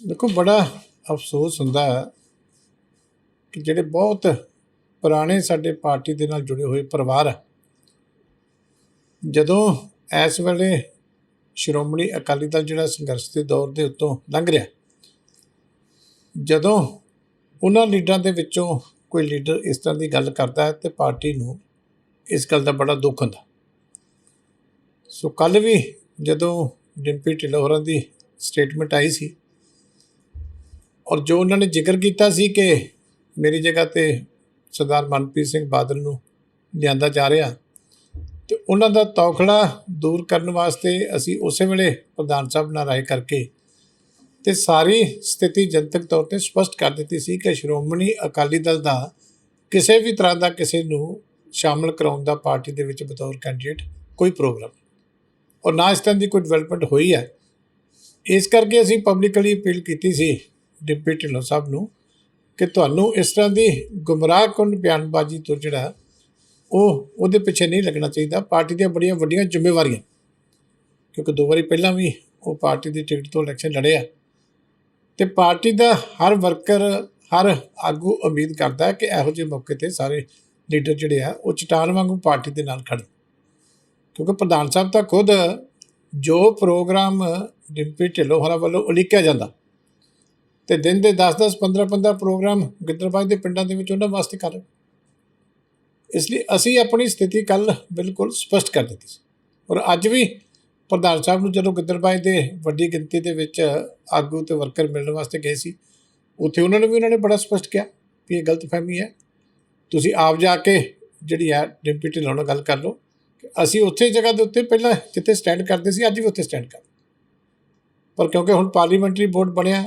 ਦੇਖੋ, ਬੜਾ ਅਫਸੋਸ ਹੁੰਦਾ ਕਿ ਜਿਹੜੇ ਬਹੁਤ ਪੁਰਾਣੇ ਸਾਡੇ ਪਾਰਟੀ ਦੇ ਨਾਲ ਜੁੜੇ ਹੋਏ ਪਰਿਵਾਰ ਆ, ਜਦੋਂ ਇਸ ਵੇਲੇ ਸ਼੍ਰੋਮਣੀ ਅਕਾਲੀ ਦਲ ਜਿਹੜਾ ਸੰਘਰਸ਼ ਦੇ ਦੌਰ ਦੇ ਉੱਤੋਂ ਲੰਘ ਰਿਹਾ, ਜਦੋਂ ਉਹਨਾਂ ਲੀਡਰਾਂ ਦੇ ਵਿੱਚੋਂ ਕੋਈ ਲੀਡਰ ਇਸ ਤਰ੍ਹਾਂ ਦੀ ਗੱਲ ਕਰਦਾ ਹੈ ਤੇ ਪਾਰਟੀ ਨੂੰ ਇਸ ਗੱਲ ਦਾ ਬੜਾ ਦੁੱਖ ਹੁੰਦਾ। ਸੋ ਕੱਲ ਵੀ ਜਦੋਂ ਡਿੰਪੀ ਢਿੱਲੋਂ ਹੋਰਾਂ ਦੀ ਸਟੇਟਮੈਂਟ ਆਈ ਸੀ ਔਰ ਜੋ ਉਹਨਾਂ ਨੇ ਜ਼ਿਕਰ ਕੀਤਾ ਸੀ ਕਿ ਮੇਰੀ ਜਗ੍ਹਾ ਤੇ ਸਰਦਾਰ ਮਨਪ੍ਰੀਤ ਸਿੰਘ ਬਾਦਲ ਨੂੰ ਲਿਆਂਦਾ ਜਾ ਰਿਹਾ, ਤੇ ਉਹਨਾਂ ਦਾ ਤੌਖਲਾ ਦੂਰ ਕਰਨ ਵਾਸਤੇ ਅਸੀਂ ਉਸੇ ਵੇਲੇ ਪ੍ਰਧਾਨ ਸਾਹਿਬ ਨਾਲ ਰਾਏ ਕਰਕੇ ਤੇ ਸਾਰੀ ਸਥਿਤੀ ਜਨਤਕ ਤੌਰ ਤੇ ਸਪਸ਼ਟ ਕਰ ਦਿੱਤੀ ਸੀ ਕਿ ਸ਼੍ਰੋਮਣੀ ਅਕਾਲੀ ਦਲ ਦਾ ਕਿਸੇ ਵੀ ਤਰ੍ਹਾਂ ਦਾ ਕਿਸੇ ਨੂੰ ਸ਼ਾਮਲ ਕਰਾਉਣ ਦਾ ਪਾਰਟੀ ਦੇ ਵਿੱਚ ਬਤੌਰ ਕੈਂਡੀਡੇਟ ਕੋਈ ਪ੍ਰੋਗਰਾਮ ਔਰ ਨਾ ਇਸ ਤਰ੍ਹਾਂ ਦੀ ਕੋਈ ਡਿਵੈਲਪਮੈਂਟ ਹੋਈ ਹੈ। ਇਸ ਕਰਕੇ ਅਸੀਂ ਪਬਲਿਕਲੀ ਅਪੀਲ ਕੀਤੀ ਸੀ ਡਿਪਟੀ ਢਿੱਲੋਂ ਸਾਹਿਬ ਨੂੰ ਕਿ ਤੁਹਾਨੂੰ ਇਸ ਤਰ੍ਹਾਂ ਦੀ ਗੁੰਮਰਾਹਕੁੰਨ ਬਿਆਨਬਾਜ਼ੀ ਤੋਂ ਜਿਹੜਾ ਉਹ ਉਹਦੇ ਪਿੱਛੇ ਨਹੀਂ ਲੱਗਣਾ ਚਾਹੀਦਾ। ਪਾਰਟੀ ਦੀਆਂ ਬੜੀਆਂ ਵੱਡੀਆਂ ਜ਼ਿੰਮੇਵਾਰੀਆਂ, ਕਿਉਂਕਿ ਦੋ ਵਾਰੀ ਪਹਿਲਾਂ ਵੀ ਉਹ ਪਾਰਟੀ ਦੀ ਟਿਕਟ ਤੋਂ ਇਲੈਕਸ਼ਨ ਲੜਿਆ ਤੇ ਪਾਰਟੀ ਦਾ ਹਰ ਵਰਕਰ, ਹਰ ਆਗੂ ਉਮੀਦ ਕਰਦਾ ਹੈ ਕਿ ਇਹੋ ਜਿਹੇ ਮੌਕੇ ਤੇ ਸਾਰੇ ਲੀਡਰ ਜਿਹੜੇ ਆ, ਉਹ ਚਟਾਨ ਵਾਂਗੂ ਪਾਰਟੀ ਦੇ ਨਾਲ ਖੜਨ ਕਿਉਂਕਿ ਪ੍ਰਧਾਨ ਸਾਹਿਬ ਤਾਂ ਖੁਦ ਜੋ ਪ੍ਰੋਗਰਾਮ ਡਿੰਪੀ ਢਿੱਲੋਂ ਹੋਰਾਂ ਵੱਲੋਂ ਉਲੀਕਿਆ ਜਾਂਦਾ ਤੇ ਦਿਨ ਦੇ 10-10 15-15 ਪ੍ਰੋਗਰਾਮ ਗਿੱਦੜਬਾਜ਼ ਦੇ ਪਿੰਡਾਂ ਦੇ ਵਿੱਚ ਉਹਨਾਂ ਵਾਸਤੇ ਕਰ ਇਸ ਲਈ ਅਸੀਂ ਆਪਣੀ ਸਥਿਤੀ ਕੱਲ ਬਿਲਕੁਲ ਸਪਸ਼ਟ ਕਰ ਦਿੱਤੀ ਸੀ। ਔਰ ਅੱਜ ਵੀ ਪ੍ਰਧਾਨ ਸਾਹਿਬ ਨੂੰ ਜਦੋਂ ਗਿੱਦੜਬਾਜ਼ ਦੇ ਵੱਡੀ ਗਿਣਤੀ ਦੇ ਵਿੱਚ ਆਗੂ ਤੇ ਵਰਕਰ ਮਿਲਣ ਵਾਸਤੇ ਗਏ ਸੀ, ਉੱਥੇ ਉਹਨਾਂ ਨੂੰ ਵੀ ਉਹਨਾਂ ਨੇ ਬੜਾ ਸਪਸ਼ਟ ਕਿਹਾ ਕਿ ਇਹ ਗਲਤਫਹਿਮੀ ਹੈ। ਤੁਸੀਂ ਆਪ ਜਾ ਕੇ ਜਿਹੜੀ ਹੈ ਡਿੰਪੀ ਢਿੱਲੋਂ ਨਾਲ ਗੱਲ ਕਰ ਲਓ ਕਿ ਅਸੀਂ ਉੱਥੇ ਜਗ੍ਹਾ ਦੇ ਉੱਤੇ ਪਹਿਲਾਂ ਜਿੱਥੇ ਸਟੈਂਡ ਕਰਦੇ ਸੀ, ਅੱਜ ਵੀ ਉੱਥੇ ਸਟੈਂਡ ਕਰ ਪਰ ਕਿਉਂਕਿ ਹੁਣ ਪਾਰਲੀਮੈਂਟਰੀ ਬੋਰਡ ਬਣਿਆ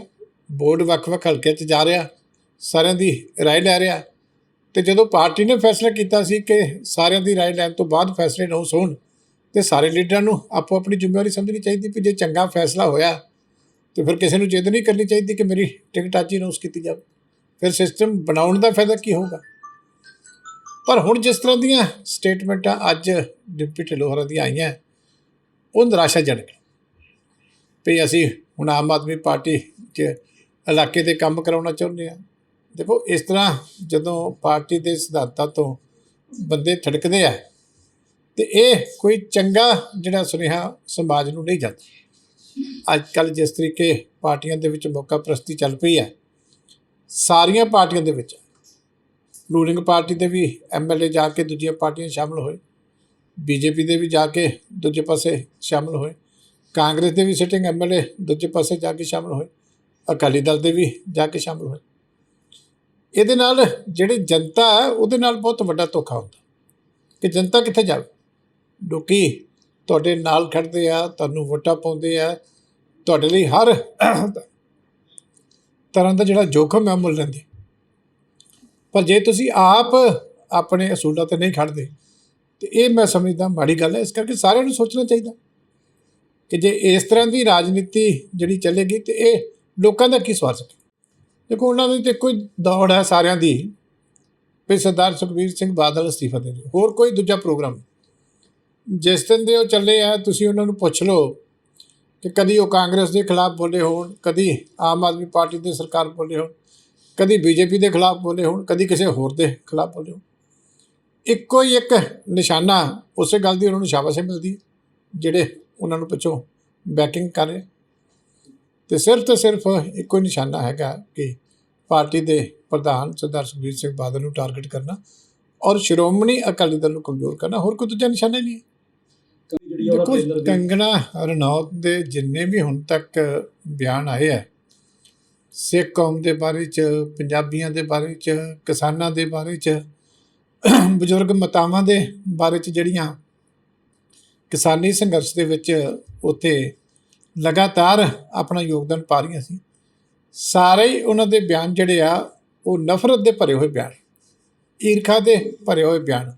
ਬੋਰਡ ਵੱਖ-ਵੱਖ ਹਲਕੇ 'ਚ ਜਾ ਰਿਹਾ ਸਾਰਿਆਂ ਦੀ رائے ਲੈ ਰਿਹਾ ਤੇ ਜਦੋਂ ਪਾਰਟੀ ਨੇ ਫੈਸਲਾ ਕੀਤਾ ਸੀ ਕਿ ਸਾਰਿਆਂ ਦੀ رائے ਲੈਣ ਤੋਂ ਬਾਅਦ ਫੈਸਲੇ ਨਾ ਹੋਣ ਤੇ ਸਾਰੇ ਲੀਡਰਾਂ ਨੂੰ ਆਪੋ ਆਪਣੀ ਜ਼ਿੰਮੇਵਾਰੀ ਸਮਝਣੀ ਚਾਹੀਦੀ ਵੀ ਜੇ ਚੰਗਾ ਫੈਸਲਾ ਹੋਇਆ ਤੇ ਫਿਰ ਕਿਸੇ ਨੂੰ ਜਿੱਦ ਨਹੀਂ ਕਰਨੀ ਚਾਹੀਦੀ ਕਿ ਮੇਰੀ ਟਿਕਟ ਅੱਜ ਹੀ ਅਨਾਉਂਸ ਕੀਤੀ ਜਾਵੇ ਫਿਰ ਸਿਸਟਮ ਬਣਾਉਣ ਦਾ ਫਾਇਦਾ ਕੀ ਹੋਊਗਾ ਪਰ ਹੁਣ ਜਿਸ ਤਰ੍ਹਾਂ ਦੀਆਂ ਸਟੇਟਮੈਂਟਾਂ ਅੱਜ ਡਿਪਟੀ ਢਿੱਲੋਂ ਹੋਰਾਂ ਦੀਆਂ ਆਈਆਂ ਉਹ ਨਿਰਾਸ਼ਾਜਨਕ ਨੇ। ਵੀ ਅਸੀਂ ਹੁਣ ਆਮ ਆਦਮੀ ਪਾਰਟੀ 'ਚ ਇਲਾਕੇ ਦੇ ਕੰਮ ਕਰਾਉਣਾ ਚਾਹੁੰਦੇ ਆ। ਦੇਖੋ, ਇਸ ਤਰ੍ਹਾਂ ਜਦੋਂ ਪਾਰਟੀ ਦੇ ਸਿਧਾਂਤਾਂ ਤੋਂ ਬੰਦੇ ਥੜਕਦੇ ਆ, ਤੇ ਇਹ ਕੋਈ ਚੰਗਾ ਜਿਹੜਾ ਸੁਨੇਹਾ ਸਮਾਜ ਨੂੰ ਨਹੀਂ ਜਾਂਦਾ। ਅੱਜ ਕੱਲ ਜਿਸ ਤਰੀਕੇ ਪਾਰਟੀਆਂ ਦੇ ਵਿੱਚ ਮੌਕਾ ਪ੍ਰਸਤੀ ਚੱਲ ਪਈ ਹੈ ਸਾਰੀਆਂ ਪਾਰਟੀਆਂ ਦੇ ਵਿੱਚ, ਰੂਲਿੰਗ ਪਾਰਟੀ ਦੇ ਵੀ ਐਮਐਲਏ ਜਾ ਕੇ ਦੂਜੀਆਂ ਪਾਰਟੀਆਂ 'ਚ ਸ਼ਾਮਲ ਹੋਏ ਬੀਜੇਪੀ ਦੇ ਵੀ ਜਾ ਕੇ ਦੂਜੇ ਪਾਸੇ ਸ਼ਾਮਲ ਹੋਏ, ਕਾਂਗਰਸ ਦੇ ਵੀ ਸਿਟਿੰਗ ਐਮਐਲਏ ਦੂਜੇ ਪਾਸੇ ਜਾ ਕੇ ਸ਼ਾਮਲ ਹੋਏ ਅਕਾਲੀ ਦਲ ਦੇ ਵੀ ਜਾ ਕੇ ਸ਼ਾਮਲ ਹੋਏ। ਇਹਦੇ ਨਾਲ ਜਿਹੜੀ ਜਨਤਾ ਹੈ, ਉਹਦੇ ਨਾਲ ਬਹੁਤ ਵੱਡਾ ਧੋਖਾ ਹੁੰਦਾ। ਕਿ ਜਨਤਾ ਕਿੱਥੇ ਜਾਵੇ? ਲੋਕੀ ਤੁਹਾਡੇ ਨਾਲ ਖੜਦੇ ਆ, ਤੁਹਾਨੂੰ ਵੋਟਾਂ ਪਾਉਂਦੇ ਆ। ਤੁਹਾਡੇ ਲਈ ਹਰ ਤਰ੍ਹਾਂ ਦਾ ਜਿਹੜਾ ਜੋਖਮ ਹੈ, ਉਹ ਮੁੱਲ ਲੈਂਦੇ। ਪਰ ਜੇ ਤੁਸੀਂ ਆਪ ਆਪਣੇ ਅਸੂਲਾਂ ਤੇ ਨਹੀਂ ਖੜਦੇ ਤੇ ਇਹ ਮੈਂ ਸਮਝਦਾ ਮਾੜੀ ਗੱਲ ਹੈ। ਇਸ ਕਰਕੇ ਸਾਰਿਆਂ ਨੂੰ ਸੋਚਣਾ ਚਾਹੀਦਾ ਕਿ ਜੇ ਇਸ ਤਰ੍ਹਾਂ ਦੀ ਰਾਜਨੀਤੀ ਜਿਹੜੀ ਚੱਲੇਗੀ, ਤੇ ਇਹ ਲੋਕਾਂ ਦਾ ਕੀ ਸਵਾਰ ਸਕੇ ਦੇਖੋ, ਉਹਨਾਂ ਦੀ ਤੇ ਕੋਈ ਦੌੜ ਹੈ ਸਾਰਿਆਂ ਦੀ। ਵੀ ਸਰਦਾਰ ਸੁਖਬੀਰ ਸਿੰਘ ਬਾਦਲ ਅਸਤੀਫਾ ਦੇ ਦਿਓ ਹੋਰ ਕੋਈ ਦੂਜਾ ਪ੍ਰੋਗਰਾਮ? ਜਿਸ ਦਿਨ ਦੇ ਉਹ ਚੱਲੇ ਆ, ਤੁਸੀਂ ਉਹਨਾਂ ਨੂੰ ਪੁੱਛ ਲਓ ਕਿ ਕਦੀ ਉਹ ਕਾਂਗਰਸ ਦੇ ਖਿਲਾਫ ਬੋਲੇ ਹੋਣ, ਕਦੀ ਆਮ ਆਦਮੀ ਪਾਰਟੀ ਦੇ ਸਰਕਾਰ ਬੋਲੇ ਹੋਣ, ਕਦੀ ਬੀਜੇਪੀ ਦੇ ਖਿਲਾਫ ਬੋਲੇ ਹੋਣ, ਕਦੀ ਕਿਸੇ ਹੋਰ ਦੇ ਖਿਲਾਫ ਬੋਲੇ ਹੋਣ। ਇੱਕੋ ਹੀ ਇੱਕ ਨਿਸ਼ਾਨਾ ਉਸੇ ਗੱਲ ਦੀ ਉਹਨਾਂ ਨੂੰ ਸ਼ਾਬਾਸ਼ ਮਿਲਦੀ ਜਿਹੜੇ ਉਹਨਾਂ ਨੂੰ ਪਿੱਛੋਂ ਬੈਕਿੰਗ ਕਰ ਰਹੇ। ਤੇ ਸਿਰਫ ਤੇ ਸਿਰਫ ਇੱਕੋ ਹੀ ਨਿਸ਼ਾਨਾ ਹੈਗਾ ਕਿ ਪਾਰਟੀ ਦੇ ਪ੍ਰਧਾਨ ਸਰਦਾਰ ਸੁਖਬੀਰ ਸਿੰਘ ਬਾਦਲ ਨੂੰ ਟਾਰਗੇਟ ਕਰਨਾ ਔਰ ਸ਼੍ਰੋਮਣੀ ਅਕਾਲੀ ਦਲ ਨੂੰ ਕਮਜ਼ੋਰ ਕਰਨਾ, ਹੋਰ ਕੋਈ ਦੂਜਾ ਨਿਸ਼ਾਨਾ ਹੀ ਨਹੀਂ ਹੈ। ਦੇਖੋ, ਕੰਗਣਾ ਰਣੌਤ ਦੇ ਜਿੰਨੇ ਵੀ ਹੁਣ ਤੱਕ ਬਿਆਨ ਆਏ ਆ, ਸਿੱਖ ਕੌਮ ਦੇ ਬਾਰੇ ਚ, ਪੰਜਾਬੀਆਂ ਦੇ ਬਾਰੇ ਚ, ਕਿਸਾਨਾਂ ਦੇ ਬਾਰੇ ਚ, ਬਜ਼ੁਰਗ ਮਤਾਵਾਂ ਦੇ ਬਾਰੇ ਚ ਜਿਹੜੀਆਂ ਕਿਸਾਨੀ ਸੰਘਰਸ਼ ਦੇ ਵਿੱਚ ਉੱਥੇ ਲਗਾਤਾਰ ਆਪਣਾ ਯੋਗਦਾਨ ਪਾ ਰਹੀਆਂ ਸੀ। ਸਾਰੇ ਹੀ ਉਹਨਾਂ ਦੇ ਬਿਆਨ ਜਿਹੜੇ ਆ, ਉਹ ਨਫ਼ਰਤ ਦੇ ਭਰੇ ਹੋਏ ਬਿਆਨ, ਈਰਖਾ ਦੇ ਭਰੇ ਹੋਏ ਬਿਆਨ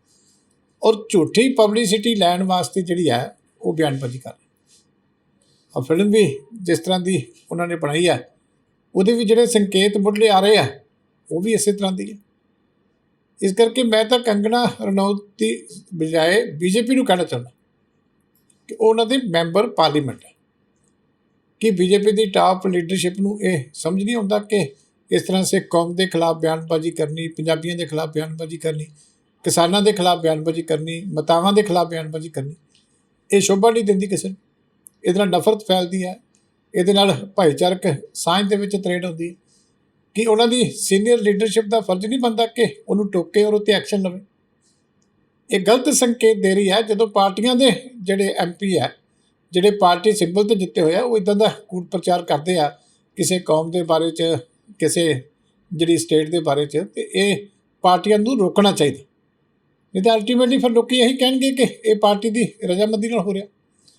ਔਰ ਝੂਠੀ ਪਬਲਿਸਿਟੀ ਲੈਣ ਵਾਸਤੇ ਜਿਹੜੀ ਹੈ ਉਹ ਬਿਆਨਬਾਜ਼ੀ ਕਰ ਰਹੇ। ਆ ਫਿਲਮ ਵੀ ਜਿਸ ਤਰ੍ਹਾਂ ਦੀ ਉਹਨਾਂ ਨੇ ਬਣਾਈ ਆ, ਉਹਦੇ ਵੀ ਜਿਹੜੇ ਸੰਕੇਤ ਮੁੱਢਲੇ ਆ ਰਹੇ ਆ, ਉਹ ਵੀ ਇਸੇ ਤਰ੍ਹਾਂ ਦੀ ਹੈ ਇਸ ਕਰਕੇ ਮੈਂ ਤਾਂ ਕੰਗਣਾ ਰਣੌਤ ਦੀ ਬਜਾਏ ਬੀਜੇਪੀ ਨੂੰ ਕਹਿਣਾ ਚਾਹੁੰਦਾ ਕਿ ਉਹ ਉਹਨਾਂ ਦੇ ਮੈਂਬਰ ਪਾਰਲੀਮੈਂਟ ਹੈ ਕਿ ਬੀਜੇਪੀ ਦੀ ਟਾਪ ਲੀਡਰਸ਼ਿਪ ਨੂੰ ਇਹ ਸਮਝ ਨਹੀਂ ਆਉਂਦਾ ਕਿ ਇਸ ਤਰ੍ਹਾਂ ਸੇ ਕੌਮ ਦੇ ਖਿਲਾਫ ਬਿਆਨਬਾਜ਼ੀ ਕਰਨੀ, ਪੰਜਾਬੀਆਂ ਦੇ ਖਿਲਾਫ ਬਿਆਨਬਾਜ਼ੀ ਕਰਨੀ, ਕਿਸਾਨਾਂ ਦੇ ਖਿਲਾਫ ਬਿਆਨਬਾਜ਼ੀ ਕਰਨੀ, ਮਤਾਵਾਂ ਦੇ ਖਿਲਾਫ ਬਿਆਨਬਾਜ਼ੀ ਕਰਨੀ, ਇਹ ਸ਼ੋਭਾ ਨਹੀਂ ਦਿੰਦੀ ਕਿਸੇ ਨੂੰ। ਇਹਦੇ ਨਾਲ ਨਫ਼ਰਤ ਫੈਲਦੀ ਹੈ, ਇਹਦੇ ਨਾਲ ਭਾਈਚਾਰਕ ਸਾਂਝ ਦੇ ਵਿੱਚ ਤਰੇੜ ਹੁੰਦੀ ਹੈ। ਕਿ ਉਹਨਾਂ ਦੀ ਸੀਨੀਅਰ ਲੀਡਰਸ਼ਿਪ ਦਾ ਫਰਜ਼ ਨਹੀਂ ਬਣਦਾ ਕਿ ਉਹਨੂੰ ਟੋਕੇ ਔਰ ਉੱਤੇ ਐਕਸ਼ਨ ਲਵੇ। ਇਹ ਗਲਤ ਸੰਕੇਤ ਦੇ ਰਹੀ ਹੈ ਜਦੋਂ ਪਾਰਟੀਆਂ ਦੇ ਜਿਹੜੇ ਐਮਪੀ ਹੈ ਜਿਹੜੇ ਪਾਰਟੀ ਸਿੰਬਲ ਤੇ ਜਿੱਤੇ ਹੋਏ ਆ, ਉਹ ਇਦਾਂ ਦਾ ਕੂੜ ਪ੍ਰਚਾਰ ਕਰਦੇ ਆ ਕਿਸੇ ਕੌਮ ਦੇ ਬਾਰੇ ਚ, ਕਿਸੇ ਜਿਹੜੀ ਸਟੇਟ ਦੇ ਬਾਰੇ ਚ, ਤੇ ਇਹ ਪਾਰਟੀਆਂ ਨੂੰ ਰੋਕਣਾ ਚਾਹੀਦਾ। ਨਹੀਂ ਤਾਂ ਅਲਟੀਮੇਟਲੀ ਫਿਰ ਲੋਕੀ ਇਹੀ ਕਹਿਣਗੇ ਕਿ ਇਹ ਪਾਰਟੀ ਦੀ ਰਜਾਮੰਦੀ ਨਾਲ ਹੋ ਰਿਹਾ।